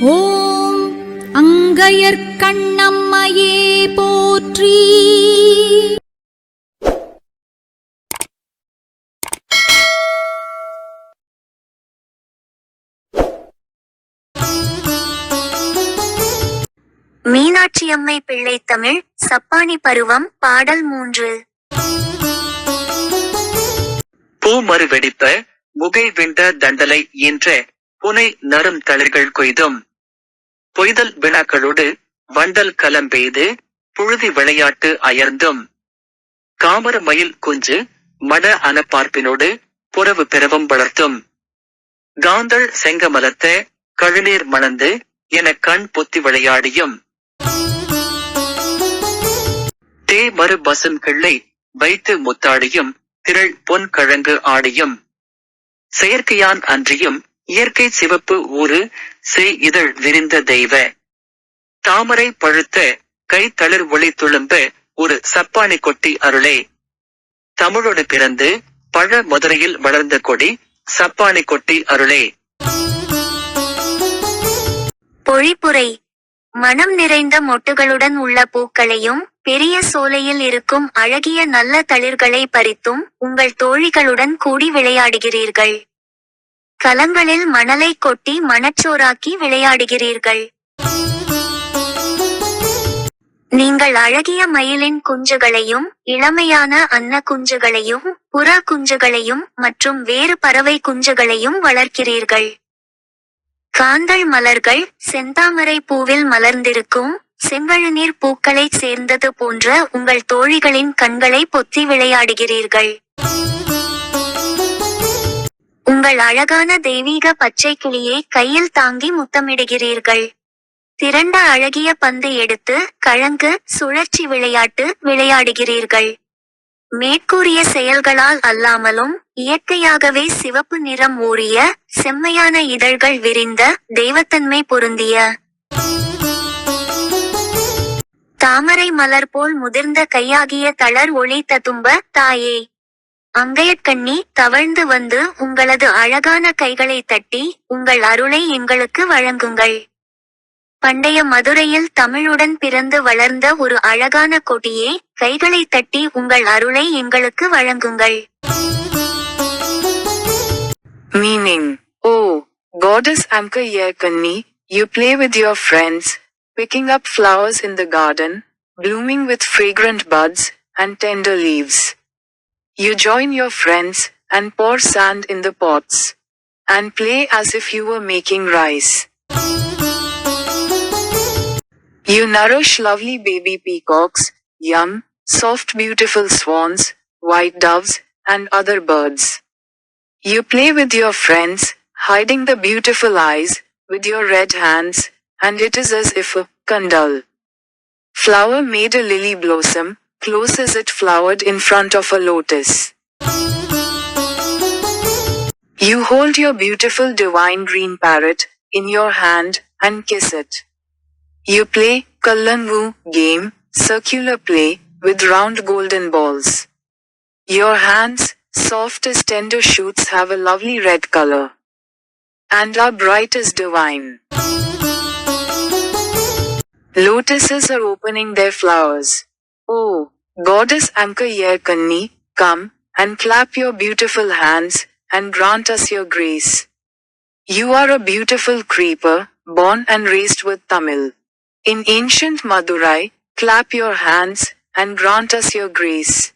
ஓம் அங்கையர்க்கண்ணம்மையே போற்றி. மீனாட்சியம்மை பிள்ளை தமிழ் சப்பானி பருவம் பாடல் மூன்று. பூமறு வெடிப்ப முகை விண்ட தண்டலை என்ற புனை நரும் தளிர்கள் கொய்தும். பொய்தல் வினாக்களோடு வண்டல் கலம்பெய்து புழுதி விளையாட்டு அயர்ந்தும். காமர மயில் குஞ்சு மட அனப்பார்ப்பினோடு புறவு பிறவும் வளர்த்தும். காந்தள் செங்கமலத்த கழுநீர் மணந்து என கண் பொத்தி விளையாடியும். தே மறு பசும் கிள்ளை வைத்து முத்தாடியும் திரள் பொன் கழங்கு ஆடியும். செயற்கையான் அன்றியும் இயற்கை சிவப்பு ஊறு செய் இதழ் விரிந்த தெய்வ. தாமரை பழுத்த கை தளிர் ஒளி துளும்ப ஒரு சப்பானி கொட்டி அருளே. தமிழோடு பிறந்து பழ மதுரையில் வளர்ந்த கொடி சப்பானி கொட்டி அருளே. பொழிப்புரை மனம் நிறைந்த மொட்டுகளுடன் உள்ள பூக்களையும் பெரிய சோலையில் இருக்கும் அழகிய நல்ல தளிர்களை பறித்தும் உங்கள் தோழிகளுடன் கூடி விளையாடுகிறீர்கள். கலங்களில் மணலை கொட்டி மணச்சோறாக்கி விளையாடுகிறீர்கள். நீங்கள் அழகிய மயிலின் குஞ்சுகளையும் இளமையான அன்ன குஞ்சுகளையும் புறா குஞ்சுகளையும் மற்றும் வேறு பறவை குஞ்சுகளையும் வளர்க்கிறீர்கள். காந்தள் மலர்கள் செந்தாமரை பூவில் மலர்ந்திருக்கும் செங்கழுநீர் பூக்களைச் சேர்ந்தது போன்ற உங்கள் தோழிகளின் கண்களை பொத்தி விளையாடுகிறீர்கள். உங்கள் அழகான தெய்வீக பச்சை கிளியை கையில் தாங்கி முத்தமிடுகிறீர்கள். திரண்ட அழகிய பந்து எடுத்து கழங்கு சுழற்சி விளையாட்டு விளையாடுகிறீர்கள். மேற்கூறிய செயல்களால் அல்லாமலும் இயற்கையாகவே சிவப்பு நிறம் ஊறிய செம்மையான இதழ்கள் விரிந்த தெய்வத்தன்மை பொருந்திய தாமரை மலர் போல் முதிர்ந்த கையாகிய தளர் ஒளி ததும்ப தாயே. அங்கயக்கண்ணி தவழ்ந்து வந்து உங்களது அழகான கைகளை தட்டி உங்கள் அருளை எங்களுக்கு வழங்குங்கள் பண்டைய மதுரையில் தமிழுடன் பிறந்து வளர்ந்த ஒரு அழகான கொடியே கைகளை தட்டி உங்கள் அருளை எங்களுக்கு வழங்குங்கள் meaning O goddess Angayarkanni you play with your friends picking up flowers in the garden blooming with fragrant buds and tender leaves You join your friends and pour sand in the pots, and play as if you were making rice. You nourish lovely baby peacocks, young, soft beautiful swans, white doves, and other birds. You play with your friends, hiding the beautiful eyes, with your red hands, and it is as if a kandal flower made a lily blossom, close as it flowered in front of a lotus. You hold your beautiful divine green parrot in your hand and kiss it. You play Kallangu game, circular play, with round golden balls. Your hands, soft as tender shoots, have a lovely red color. And are bright as divine. Lotuses are opening their flowers. Oh, Goddess Anka come and clap your beautiful hands and grant us your grace. You are a beautiful creeper, born and raised with Tamil. In ancient Madurai, clap your hands and grant us your grace.